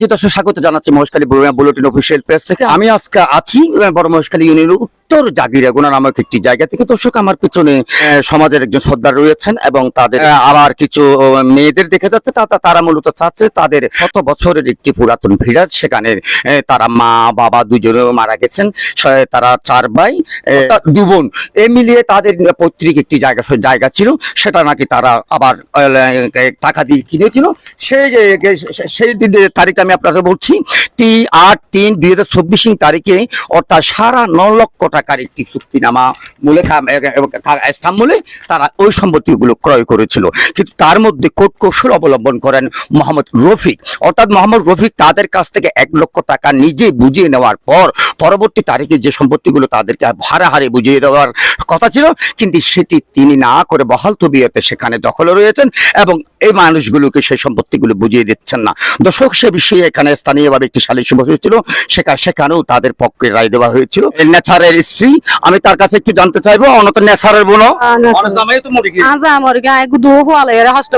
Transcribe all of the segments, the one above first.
যে দর্শক স্বাগত জানাচ্ছি মহেশখালী বুলেটিন অফিসিয়াল প্রেস থেকে। আমি আজকে আছি বড় মহেশখালী ইউনিয়নের উত্তর জাগিরাগুনা নামক একটি জায়গা থেকে দর্শক আমার পিছনে সমাজের একজন সর্দার রয়েছেন এবং তাদের আবার কিছু মেয়েদের দেখে যাচ্ছে তারা মূলত চাচ্ছে তাদের শত বছরের একটি পুরাতন ভিড়াজ। সেখানে তারা মা বাবা দুজনে মারা গেছেন। তারা চার ভাই দু বোন। এ মিলিয়ে তাদের পৈতৃক একটি জায়গা জায়গা ছিল। সেটা নাকি তারা আবার টাকা দিয়ে কিনেছিল। সেই সেই দিনের তারিখ আমি আপনাকে বলছি তি আট তিন দুই হাজার চব্বিশ তারিখে অর্থাৎ সারা ন লক্ষ টাকার একটি চুক্তিনামা মূলে স্থান মূলে তারা ওই সম্পত্তিগুলো ক্রয় করেছিল। কিন্তু তার মধ্যে কোট কৌশল অবলম্বন করেন মোহাম্মদ রফিক। অর্থাৎ মোহাম্মদ রফিক তাদের কাছ থেকে এক লক্ষ টাকা নিজে বুঝিয়ে নেওয়ার পর পরবর্তী তারিখে যে সম্পত্তিগুলো তাদেরকে হারে হারে বুঝিয়ে দেওয়ার কথা ছিল, কিন্তু সেটি তিনি না করে বহাল তবিয়তে সেখানে দখলে রয়েছেন এবং এই মানুষগুলোকে সেই সম্পত্তিগুলো বুঝিয়ে দিচ্ছেন না। দর্শক সে বিষয়ে এখানে স্থানীয়ভাবে একটি সালিশ বসেছিল সেখানে সেখানেও তাদের পক্ষে রায় দেওয়া হয়েছিল। নেচারের স্ত্রী আমি তার কাছে একটু জানতে চাইব অনত নেচারের বোনো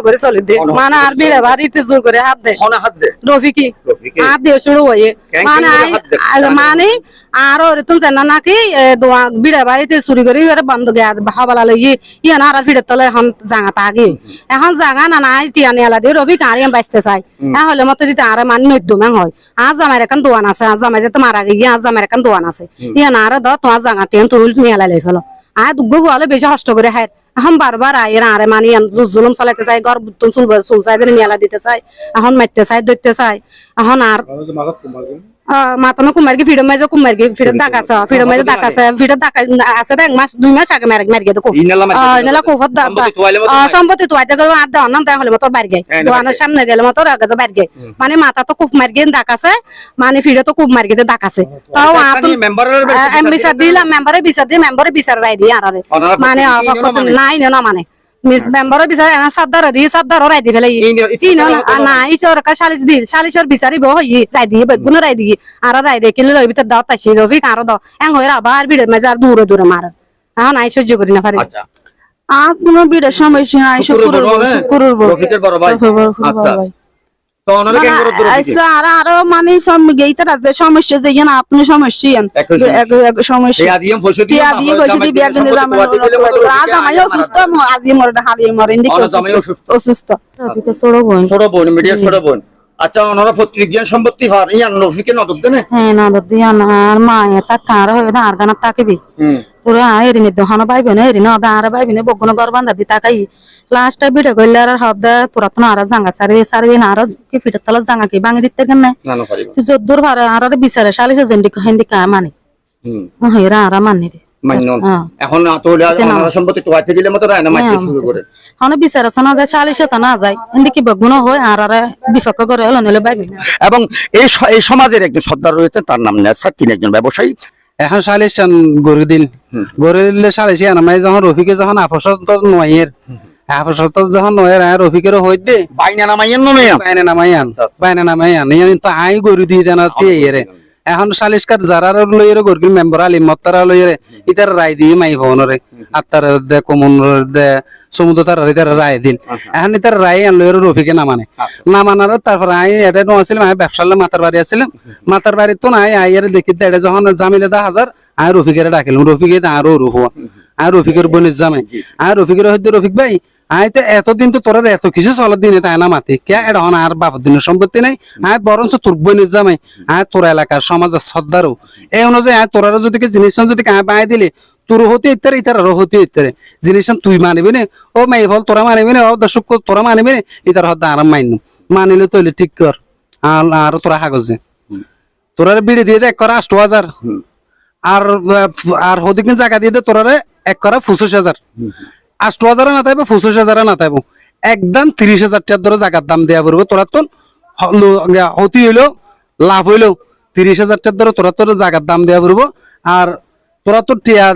করে চলে দে। মানে আর বিড়ে বাড়িতে জোর করে হাত হাত রফিকি হাত দিয়ে শুরু হয়ে। মানে মানে আর ওর তুন জানা নাকি দোয়া বিড়ে বাড়িতে চুরি করে এর বন্ধ গে হাবালা লই ইয়ে না আর ফিরে তলে এখন জাঙা তাগে এখন জাঙা না নাই টিয়া নিয়ালা দিয়ে আর ইয়াম বাইতে চাই হ্যাঁ হলে মতো যদি আর মান নদ্য ম্যাং হয় আজ আমার এখন দোয়ান আছে আজ আমার যেতে মারা গিয়ে আজ আমার এখন দোয়ান আছে ইয়ে না আর দ তোমার জাঙা টিয়ান তুল নিয়ালা লাই ফেলো আর দুগ্গ হলে বেশি কষ্ট করে হায় এখন বারবার আয়ের আরে মানি জুলুম চালাইতে চাই ঘর চুল চুল চাই মেলা দিতে চাই এখন মারতে চাই ধরতে চাই এখন আর মাতানো কুমারকে ফিডো মাইজে কুমারকে ফিডো ডাকাছে ফিডো মাইজে ডাকাছে ফিডো ডাকা আছে এক মাস দুই মাস আগে মার মার গেছে ই নালা মারকে দিল। নেলা কোফত দা সম্পত্তি নাই। তো আইতে গেল আর দাও না তাই হলে মতো বাইরে গে হ্যাঁ, দোকানের সামনে গেলে মতো আগে বাইরে গে মানে মাথা তো খুব মার গে ডাকাছে মানে ফিডো তো খুব মার গে ডাকাছে তাও এটা আতুল নিয়ে মেম্বারের বিচার দিলাম মেম্বারে বিচার দিয়ে মেম্বারে বিচার রাই দিয়ে আর মানে ইউনিয়নও মানে? নাই না মানে। মেম্বারে বিচার এনা সাদ্দার দি সাদ্দার রাই দি ইউনিয়ন- ই না ইচ্ছা করে না ইচর কা চালিচ দিল চালিচৰ বিচাৰিব হই রাই দিয়ে বেগুন রাই দিয়ে আৰু রাই রে কিলে লই ভিতর দাও তাইছি ৰবি কাৰো দাও। এং হইরা আবার বিড়ে মেজার দূরে দূরে মার এখন আই সহ্য করি না পারি আচ্ছা। আর কোনো বিড়ে সমস্যা নাই ভাই? শুক্রবার বড় রফিকের বড় ভাই আচ্ছা। আর মানে সমস্যা যে আপনি সমস্যা সমস্যা। অসুস্থ ছোট বোন। মিডিয়া ছোট বোন। আচ্ছা ওনারা পত্রিক জন সম্পত্তি হওয়ার ইয়ান রফিকে নজর দেন? হ্যাঁ দিয়া আর মা তা কার আর গানা তাকিবি হুম তোরা এরিনে দোহানো পাইবে না এরিনে অদা আর পাইবে না বগুনো ঘর বান্ধা দি তাকাই লাস্ট ভিডিও কইলে আর হদ তোরা তো আর জাঙ্গা সারি সারি না আর কি ফিটে তলা জাঙ্গা কি ভাঙি দিতে কেন না না পারিব। তুই যদ্দুর ভার আর আর বিচারে শালিছে জেন্ডি হেন্ডি কা মানে। হুম। হেরা আর মানি দি। মান্য। হ্যাঁ। এখন তো ওনারা সম্পত্তি তো আইতে গেলে মতো রায় না মাইতে শুরু করে। হনে বিচারে না যায় শালিছে তা না যায়। হেন্ডি কি বগুনো হয় আর আর বিপক্ষ করে হলো নলে পাইবে এবং এই এই সমাজের একজন সর্দার রয়েছে তার নাম নেসার তিনি একজন ব্যবসায়ী। এখন সালিশ গরু দিল। গরু দিলে সালিশ আনামাই যখন রফিকে যখন আফসত নয়ের। আফসত যখন নয়ের আর রফিকের হইত দে। বাইনা নামাইয়ান নামাইয়ান বাইনা নামাইয়ান আচ্ছা। বাইনে নামাই আন ইয়ানি তো আই গরু দিয়ে দেনা তে এরে। এখন সালিশকার যারা লইরে গরগিল মেম্বার আলি মত্তারা লইরে ইতার রায় দিয়ে মাই ভবনরে। আত্মার দে কমন দে সমুদ্র তার ইতার রায় দিল এখন ইতার রায় আন লইরে রফিকে নামানে না মানার তারপর আই এটা নো আসলে আমি ব্যবসার মাতার বাড়ি আসছিলাম মাতার বাড়ি তো নাই আই এর দেখি এটা যখন জামিলে দা হাজার আই রফিকের ডাকিলাম। রফিকে আরও রুহুয়া আই রফিকের বনির জামাই। আই রফিকের হয়তো রফিক ভাই আই তো এতদিন তো তোরা এত কিছু চলার দিনে তাই না মাতি? কে এটা হন আর বাপর দিনের সম্পত্তি নাই। আই বরঞ্চ তোর বনির জামাই আই তোর এলাকার সমাজের সর্দারও। এই অনুযায়ী আই তোরারও যদি জিনিস যদি কাঁ পাই দিলে তোর হতে ইত্যারে ইতার হতে ইত্যারে জিনিস তুই মানিবি নে। ও মাই ফল তোরা মানিবি নে ও দর্শক তোরা মানিবি নে ইতার হদ্দা আরাম মাইনু। মানিলে তৈলে ঠিক কর। আর আর তোরা কাগজে তোরা বিড়ি দিয়ে দে এক করা আষ্ট হাজার। আর আর হদিকে জায়গা দিয়ে দে তোরারে এক করা পঁচিশ হাজার। আষ্ট হাজারে না থাকব পঁচিশ হাজারে না থাকব একদম তিরিশ হাজার টাকার ধরে জায়গার দাম দেওয়া পড়ব। তোরা তো হতি হইল, লাভ হইল। তিরিশ হাজার টাকার ধরে তোরা তোর জায়গার দাম দেওয়া পড়ব। আর তোরা তো টিয়া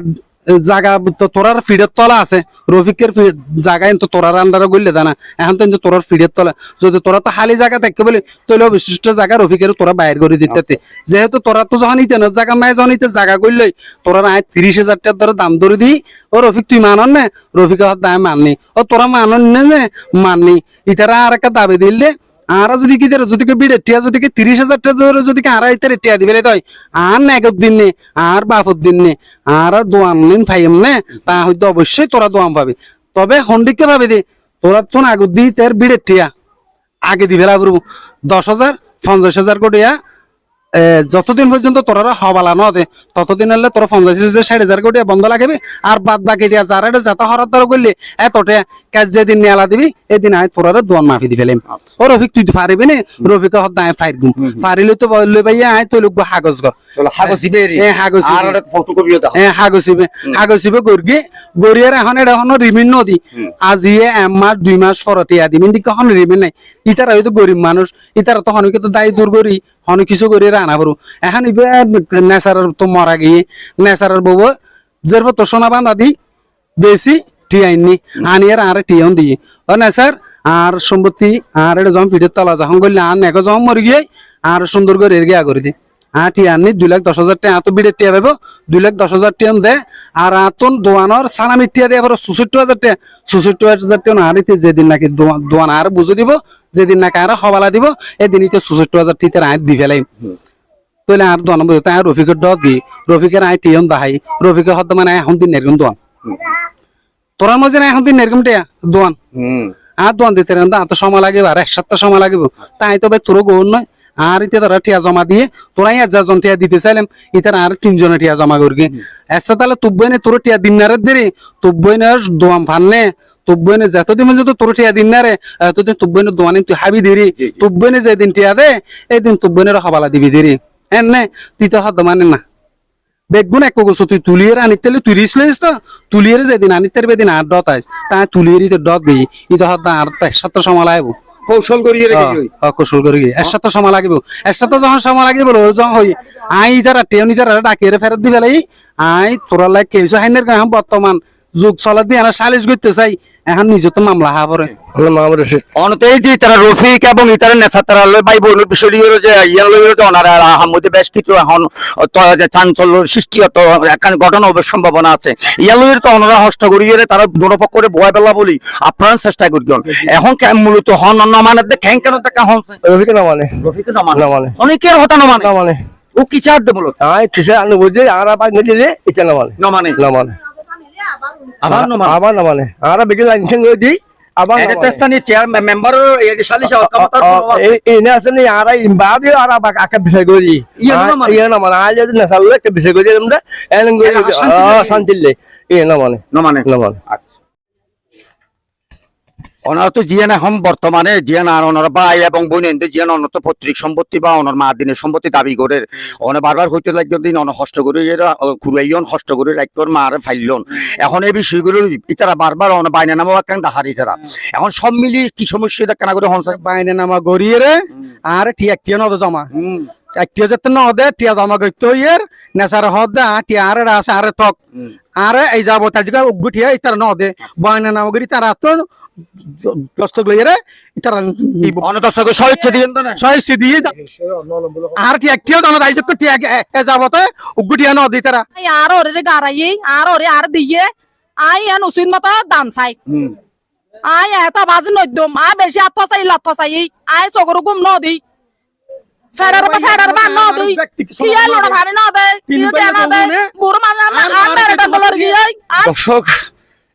জায়গা তো তোরার ফিডের তলা আছে, রফিকের ফি- জায়গা কিন্তু তোরার আন্ডারে গড়লে দানা এখন তো তোরার ফিডের তলা, যদি তোরা তো খালি জায়গা থাকে বলে তৈলে বিশিষ্ট জায়গা রফিকের তোরা বাইর করে দিতে যেহেতু তোরা তো যখন ইতে জায়গা মায় যখন ইতে জায়গা করলই তোরা নাই তিরিশ হাজার টাকার ধরে দাম ধরে দিই। ও রফিক, তুই মানন নে? রফিক দাম মাননি। ও তোরা মানন নে মাননি। ইতারা আর একটা দাবি দিল আর যদি কি যদি বিড়ে টিয়া যদি তিরিশ হাজার টাকা যদি আড়াই তারে টিয়া দিবে তাই? আর নাগর দিন নে আর বাপর দিন নে আর দোয়ান নিন ফাইম নে তা হয়তো অবশ্যই তোরা দোয়ান পাবি। তবে হন্ডিককে ভাবে দে তোরা তো নাগর দি তার বিড়ে টিয়া আগে দিবে লাগবো দশ হাজার পঞ্চাশ হাজার কোটিয়া এ, যতদিন পর্যন্ত তোরা হবালা নদে ততদিন হলে তোরা পঞ্চাশ ষাট হাজার কোটি বন্ধ লাগাবি। আর বাদ বাকি দিয়া যারা যাতা হরার দ্বারা করলি এতটা কাজ যেদিন মেলা দিবি এদিন আয় তোরা দোয়ান মাফি দি ফেলিম। ও রফিক তুই তো পারিবি নি? রফিক হদ আয় ফাইর গুম। পারিলে তো বললে ভাইয়া আয় তুই লোক হাগজ গর হাগসিবে হ্যাঁ হাগসিবে হাগসিবে গর্গি। গড়িয়ার এখন এটা এখন রিমিন নদী। আজিয়ে এক মাস দুই মাস পরতে আদি মিন দিকে এখন রিমিন নাই। ইতারা হয়তো গরিব মানুষ। ইতারা তখন হনকে তো দায়ী দূর করি হন কিছু করে রানা পারু এখন ইবে নেচারের তো মরা গিয়ে নেচারের বউ যের তো সোনা বান্ধা দি বেশি টিয়াইনি আনি আর টিয়ন দিয়ে। ও নেচার আর সম্পত্তি আর এটা যখন পিঠের তলা যখন করলে আর নেকো যখন মরে গিয়ে আর সুন্দর করে এর গিয়া করে দি। হ্যাঁ টিয়া আনি দুই লাখ দশ হাজার টাকা। তো বিড়ের টিয়া পাবো দুই লাখ দশ হাজার টিয়া দে। আর আতন দোয়ানোর সালামি টিয়া দিয়ে আবার চৌষট্টি হাজার টাকা চৌষট্টি হাজার টাকা না আনিতে যেদিন নাকি দোয়া- দোয়ান আর বুঝে দিব যেদিন নাকি আর হবালা দিব এদিনই তো চৌষট্টি হাজার টিতে আয় দি ফেলাই তাহলে আর দোয়ান বুঝে তাই রফিকের ডট দি। রফিকের আয় টিয়ন দাহাই রফিকের হদ্দ মানে এখন দিন এরকম দোয়ান। তোরার মধ্যে না এখন দিন এরকম টিয়া দোয়ান। আর দোয়ান দিতে রেন তো সময় লাগিব আর এক সপ্তাহ সময় লাগিব তাই তো ভাই তোরও গৌর নয়। আর ইতে তোরা টিয়া জমা দিয়ে তোরাই একজন টিয়া দিতে চাইলাম ইতার আর তিনজনে টিয়া জমা করবি এসে তাহলে তুব্বই নে তোর টিয়া দিন না রে দেরি? তুব্বই নে দোয়াম ফানলে তুব্বই নে। যতদিন পর্যন্ত তোর টিয়া দিন না রে এতদিন তুব্বই নে দোয়ানি তুই হাবি দেরি। জি, জি। তুব্বই নে যেদিন টিয়া দে এদিন তুব্বই নে হবালা দিবি দেরি। হ্যাঁ নে তুই তো হদ মানে না। বেগুন এক গোছো তুই তুলিয়ে আনিতে তুই রিস লইস তো। তুলিয়ে যেদিন আনিতে বেদিন আর ডট আইস। তা তুলিয়ে তো ডট দিই। ইতো হদ আর এক সপ্তাহ সময় লাগবো। কৌশল করিয়ে রেখে দিও অকুশল করি এক সময় লাগিব। একসাথে যখন সময় লাগিব যখন হই আই যারা টেউনি যারা ডাকিয়ে ফেরত দিবে লাই আই তোরা লাই কেছো হাইনের বর্তমান যুগ চলা দিয়ে সালিশ করতে চাই। এখন নিজে তো মামলা হা পরে। অনতেই যে তারা রফিক এবং ইতারা নেশা তারা ভাই যে ইয়ান লই যে ওনারা মধ্যে বেশ কিছু এখন যে চাঞ্চল্য সৃষ্টি হতো এখানে ঘটনা হবে সম্ভাবনা আছে। ইয়ান তো ওনারা হস্ত করিয়ে তারা করে পেলা বলি আপনারা চেষ্টা এখন কে- মূলত হন নমানের দে খ্যাং কেন দেখা হন রফিকে না মানে। রফিক নমান না মানে। অনেকের হতা নমান না মানে। ও কি মূলত? আয় কিসে আনু বুঝে আর আবার নিতে যে এটা না মানে। না মানে। না মানে। আর বিকেল আনছেন ওই দি আবার না এটা মানে। স্থানীয় চেয়ার মেম্বার এর সালিশ ক্ষমতার অ, কোনো আছে? এই এই না আসলে আর ইম্বা দিয়ে আর আবার আকা বিষয় করি। ইয়ে না মানে? মানে আজ যদি না সালে কে বিষয় করি আমরা এলং ইয়ে না মানে না মানে আচ্ছা। ওনারা তো জিয়ান এখন বর্তমানে জিয়ান আর ওনার ভাই এবং বোন এনতে জিয়ান অনত পৈতৃক সম্পত্তি বা ওনার মা দিনের সম্পত্তি দাবি করে। ওনে বারবার হইতে লাগজন দিন অন হস্ত করে খুরাইয়ন হস্ত করে রাখতর মারে ফাইলন এখন এই বিষয়গুলো ইতারা বারবার অন বাইনা নামও একখান দাহারি তারা এখন সব মিলিয়ে কি সমস্যা এটা কেন করে হনসা বাইনে নামা গড়িয়ে রে আর টিয়া টিয়া নদ জমা টিয়া যেতে নদে টিয়া জমা করতে হইয়ের নেশার হদ দে টিয়া আর আছে আর তক আর এই যাব তার জায়গা উগুঠিয়া ইতার নদে বাইনে নামা গড়ি তার তো দস্তক লইয়ে রে ইতার অন দর্শকের স্বেচ্ছা দিবেন তো না? দিয়ে দা- আর টিয়া টিয়া জানা দাই টিয়া এ যাবতে উগুঠিয়া নদী তারা আই আর ওরে গারাই আর ওরে আর দিয়ে। আই এন উসিন মতো দাম চাই। আই এত বাজি নদ্যম আই বেশি আত্ম চাই লত্ত চাই আই চগর গুম ন দি ফেরার বা ফেরার বা ন দুই। কিয়া লড়া ভারে ন দে কিয়া দে না দে বুড়ো মানে আর মেরে ডঙ্গলর গিয়ে দর্শক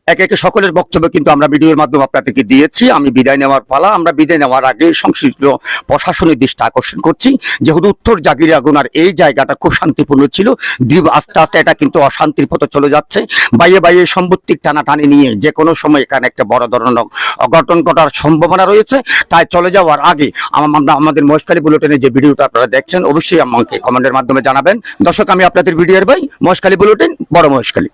একে একে সকলের বক্তব্য কিন্তু আমরা ভিডিওর মাধ্যমে আপনাদেরকে দিয়েছি। আমি বিদায় নেওয়ার পালা। আমরা বিদায় নেওয়ার আগে সংশ্লিষ্ট প্রশাসনের দৃষ্টি আকর্ষণ করছি। যেহেতু উত্তর জাগির আগুনার এই জায়গাটা খুব শান্তিপূর্ণ ছিল দৃঢ় আস্তে আস্তে এটা কিন্তু অশান্তির পথে চলে যাচ্ছে। বাইয়ে বাইয়ে সম্পত্তির টানাটানি নিয়ে যে কোনো সময় এখানে একটা বড় ধরনের অঘটন ঘটার সম্ভাবনা রয়েছে। তাই চলে যাওয়ার আগে আম- আমরা আমাদের মহেশখালী বুলেটিনের যে ভিডিওটা আপনারা দেখছেন, অবশ্যই আমাকে কমেন্টের মাধ্যমে জানাবেন। দর্শক, আমি আপনাদের ভিডিওর ভাই মহেশখালী বুলেটিন, বড় মহেশখালী